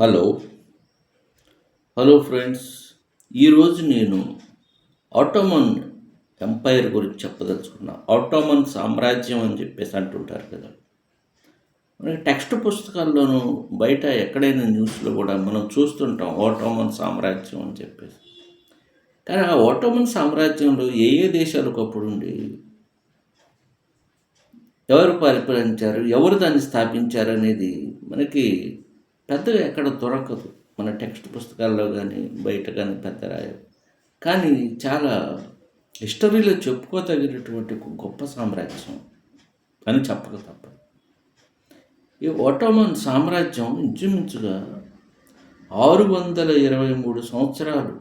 Hello. Hello friends ఈరోజు నేను ఆటోమన్ umpire గురించి చెప్పదలుచుకున్నా. ఆటోమన్ సామ్రాజ్యం అని చెప్పేసి అంటుంటారు కదా. మనకి టెక్స్ట్ పుస్తకాల్లోనూ బయట ఎక్కడైనా న్యూస్లో కూడా మనం చూస్తుంటాం ఓటోమన్ సామ్రాజ్యం అని చెప్పేసి. కానీ ఆ ఓటోమన్ సామ్రాజ్యంలో ఏ ఏ దేశాలు ఒకప్పుడు ఉండి ఎవరు పరిపాలించారు? ఎవరు దాన్ని స్థాపించారు అనేది మనకి పెద్దగా ఎక్కడ దొరకదు. మన టెక్స్ట్ పుస్తకాల్లో కానీ బయట కానీ పెద్ద రాయరు. కానీ చాలా హిస్టరీలో చెప్పుకోదగినటువంటి గొప్ప సామ్రాజ్యం అని చెప్పక తప్పదు. ఈ ఒటోమన్ సామ్రాజ్యం ఇంచుమించుగా ఆరు వందల ఇరవై మూడు సంవత్సరాలు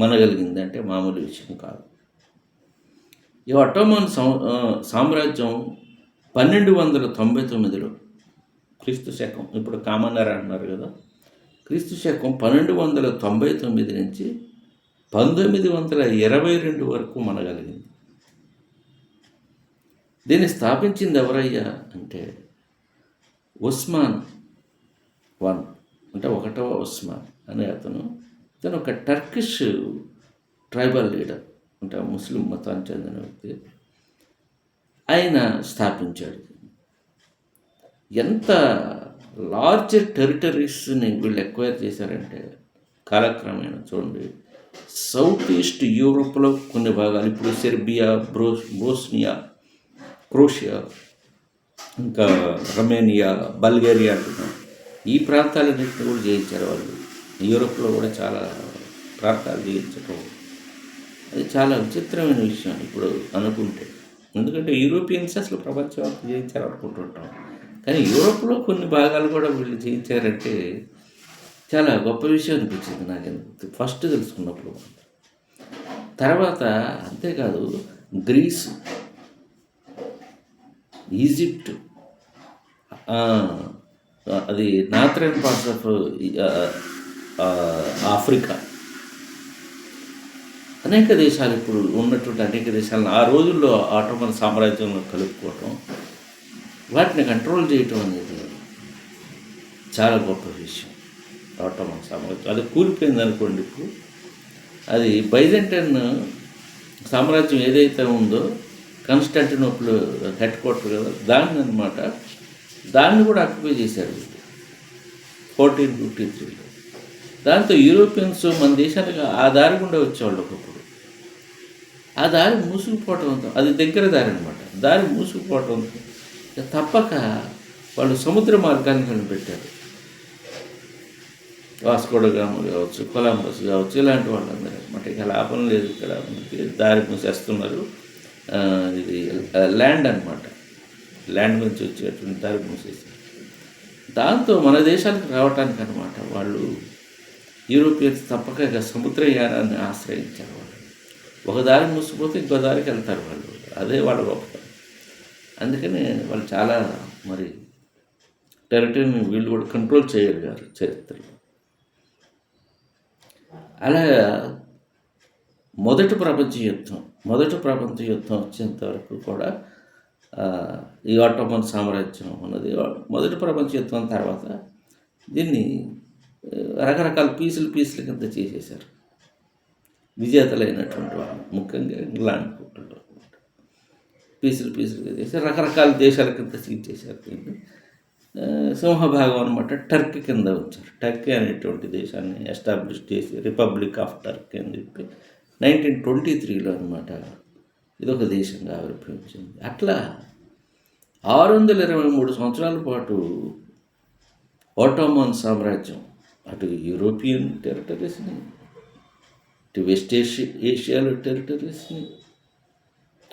మనగలిగింది. అంటే మామూలు విషయం కాదు. ఈ ఒటోమన్ సం సామ్రాజ్యం పన్నెండు వందల తొంభై తొమ్మిదిలో క్రీస్తు శకం. ఇప్పుడు కామన్నర్ అంటున్నారు కదా. క్రీస్తు శకం పన్నెండు వందల తొంభై తొమ్మిది నుంచి పంతొమ్మిది వందల ఇరవై రెండు వరకు మనగలిగింది. దీన్ని స్థాపించింది ఎవరయ్యా అంటే ఉస్మాన్ వన్. అంటే ఒకటవ ఉస్మాన్ అనే అతను. తను ఒక టర్కిష్ ట్రైబల్ లీడర్ అంటే ముస్లిం మతానికి చెందిన వ్యక్తి. ఆయన స్థాపించాడు. ఎంత లార్జ్ టెరిటరీస్ని వీళ్ళు ఎక్వైర్ చేశారంటే కాలక్రమేణా చూడండి. సౌత్ ఈస్ట్ యూరోప్లో కొన్ని భాగాలు ఇప్పుడు సెర్బియా బ్రో బోస్నియా క్రోషియా ఇంకా రొమేనియా బల్గేరియా అంటున్నాం. ఈ ప్రాంతాలన్నింటినీ కూడా జయించారు వాళ్ళు. యూరోప్లో కూడా చాలా ప్రాంతాలు జయించటం. అది చాలా విచిత్రమైన విషయం ఇప్పుడు అనుకుంటే. ఎందుకంటే యూరోపియన్స్ అసలు ప్రపంచం అంతా జయించారు అనుకుంటుంటాం కానీ యూరోప్లో కొన్ని భాగాలు కూడా వీళ్ళు జయించారంటే చాలా గొప్ప విషయం అనిపించింది నాకు ఎందుకు ఫస్ట్ తెలుసుకున్నప్పుడు తర్వాత అంతేకాదు గ్రీస్ ఈజిప్ట్ అది నాథరన్ పార్ట్స్ ఆఫ్ ఆఫ్రికా. అనేక దేశాలు ఇప్పుడు ఉన్నటువంటి అనేక దేశాలను ఆ రోజుల్లో ఆటోమన్ సామ్రాజ్యంలో కలుపుకోవటం వాటిని కంట్రోల్ చేయటం అనేది చాలా గొప్ప విషయం. ఆటోమన్ సామ్రాజ్యం. అది కూలిపోయింది అనుకోండి ఇప్పుడు. అది బైజెంటైన్ సామ్రాజ్యం ఏదైతే ఉందో కాన్స్టాంటినోపుల్ హెడ్ క్వార్టర్ కదా దాన్ని అనమాట దాన్ని కూడా ఆక్యుపై చేశారు ఫోర్టీన్ ఫిఫ్టీ త్రీలో దాంతో యూరోపియన్స్ మన దేశానికి ఆ దారి గుండా వచ్చేవాళ్ళు ఒకప్పుడు. ఆ దారి మూసుకుపోవటం అది దగ్గర దారి అనమాట దారి మూసుకుపోవటం తప్పక వాళ్ళు సముద్ర మార్గాన్ని కనిపెట్టారు వాస్కోడ కావచ్చు కొలంబస్ కావచ్చు ఇలాంటి వాళ్ళందరూ అనమాట. ఇక లాభం లేదు ఇక్కడ మనకి దారి మూసేస్తున్నారు. ఇది ల్యాండ్ అన్నమాట ల్యాండ్ నుంచి వచ్చేటువంటి దారి మూసేసారు దాంతో మన దేశానికి రావటానికి అనమాట వాళ్ళు యూరోపియన్స్ తప్పక ఇక సముద్రయానాన్ని ఆశ్రయించారు వాళ్ళు. ఒక దారి మూసిపోతే ఇంకో దారికి వెళ్తారు వాళ్ళు. అదే వాళ్ళ గొప్పతనం. అందుకని వాళ్ళు చాలా మరి టెరిటరీని వీళ్ళు కూడా కంట్రోల్ చేయగలిగారు చరిత్రలో అలాగా మొదటి ప్రపంచ యుద్ధం మొదటి ప్రపంచ యుద్ధం వచ్చేంత వరకు కూడా ఈ ఆటోమన్ సామ్రాజ్యం ఉన్నది. మొదటి ప్రపంచ యుద్ధం తర్వాత దీన్ని రకరకాల పీసులు పీసుల కింద చేసేశారు. విజేతలైనటువంటి వాళ్ళు ముఖ్యంగా ఇంగ్లాండ్ పీసులు పీసులుగా చేసి రకరకాల దేశాల కింద సీజ్ చేశారు దీన్ని. సింహభాగం అనమాట టర్కీ కింద వచ్చారు. టర్కీ అనేటువంటి దేశాన్ని ఎస్టాబ్లిష్ చేసి రిపబ్లిక్ ఆఫ్ టర్కీ అని చెప్పి నైన్టీన్ ట్వంటీ త్రీలో అనమాట ఇదొక దేశంగా ఆవిర్భవించింది. అట్లా ఆరు వందల ఇరవై మూడు సంవత్సరాల పాటు ఓటోమన్ సామ్రాజ్యం అటు యూరోపియన్ టెరిటరీస్ని ఇటు వెస్ట్ ఏషియా ఏషియాలో టెరిటరీస్ని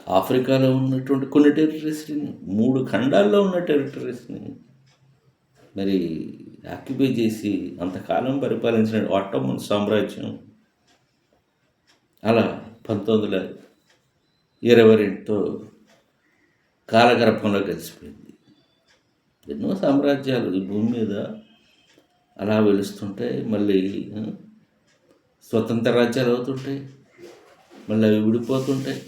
ఆఫ్రికాలో ఉన్నటువంటి కొన్ని టెరిటరీస్ని మూడు ఖండాల్లో ఉన్న టెరిటరీస్ని మరి ఆక్యుపై చేసి అంతకాలం పరిపాలించిన ఆటోమన్ సామ్రాజ్యం అలా పంతొమ్మిది వందల ఇరవై రెండుతో కాలగర్భంలో కలిసిపోయింది. ఎన్నో సామ్రాజ్యాలు ఈ భూమి మీద అలా వెలుస్తుంటాయి మళ్ళీ స్వతంత్ర రాజ్యాలు అవుతుంటాయి మళ్ళీ అవి విడిపోతుంటాయి.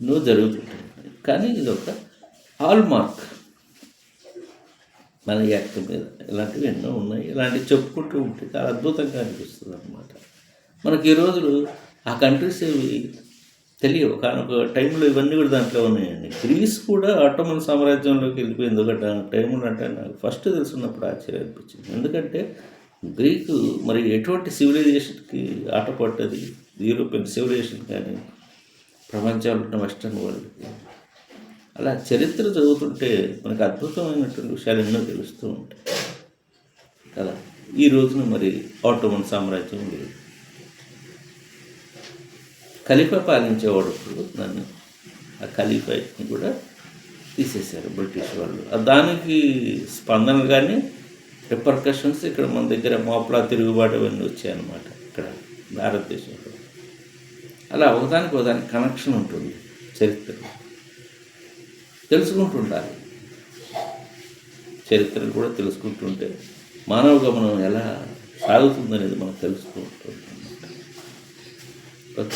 ఎన్నో జరుగుతుంటాయి కానీ ఇది ఒక హాల్ మార్క్ మన యాక్ట్ మీద ఇలాంటివి ఎన్నో ఉన్నాయి. ఇలాంటివి చెప్పుకుంటూ ఉంటే చాలా అద్భుతంగా అనిపిస్తుంది అనమాట మనకి ఈ రోజులు ఆ కంట్రీస్ ఏవి తెలియవు. కానీ ఒక టైంలో ఇవన్నీ కూడా దాంట్లో ఉన్నాయండి. గ్రీస్ కూడా ఆటోమన్ సామ్రాజ్యంలోకి వెళ్ళిపోయింది. ఒకటి ఆ టైంలో అంటే నాకు ఫస్ట్ తెలుసున్నప్పుడు ఆశ్చర్యం అనిపించింది. ఎందుకంటే గ్రీకు మరి ఎటువంటి సివిలైజేషన్కి ఆట పడ్డది యూరోపియన్ సివిలైజేషన్ కానీ ప్రపంచంలో వెస్టర్న్ వరల్డ్. అలా చరిత్ర చదువుతుంటే మనకు అద్భుతమైనటువంటి విషయాలు ఎన్నో తెలుస్తూ ఉంటాయి. కదా? ఈ రోజున మరి ఆటోమన్ సామ్రాజ్యం లేదు ఖలీఫా పాలించేవాడు ఇప్పుడు నన్ను. ఆ ఖలీఫాని కూడా తీసేశారు బ్రిటిష్ వాళ్ళు. దానికి స్పందన కానీ రిపర్కషన్స్ ఇక్కడ మన దగ్గర మోపలా తిరుగుబాటు అవన్నీ వచ్చాయన్నమాట ఇక్కడ భారతదేశంలో. అలా ఒకదానికి ఒకదానికి కనెక్షన్ ఉంటుంది చరిత్ర. తెలుసుకుంటుండాలి. చరిత్రను కూడా తెలుసుకుంటుంటే మానవ గమనం ఎలా సాగుతుందనేది మనం తెలుసుకుంటుంటాం.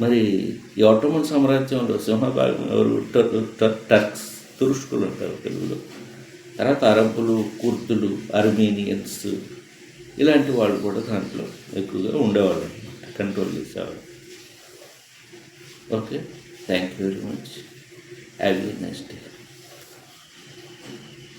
మరి ఈ ఆటోమన్ సామ్రాజ్యంలో సింహభాగం ఎవరు? టర్- టర్క్స్ తురుష్కులు అంటారు తెలుగులో. తర్వాత అరబ్బులు కుర్దులు అర్మేనియన్స్ ఇలాంటి వాళ్ళు కూడా దాంట్లో ఎక్కువగా ఉండేవాళ్ళు కంట్రోల్ చేసేవాళ్ళు. Okay, thank you very much. Have a nice day.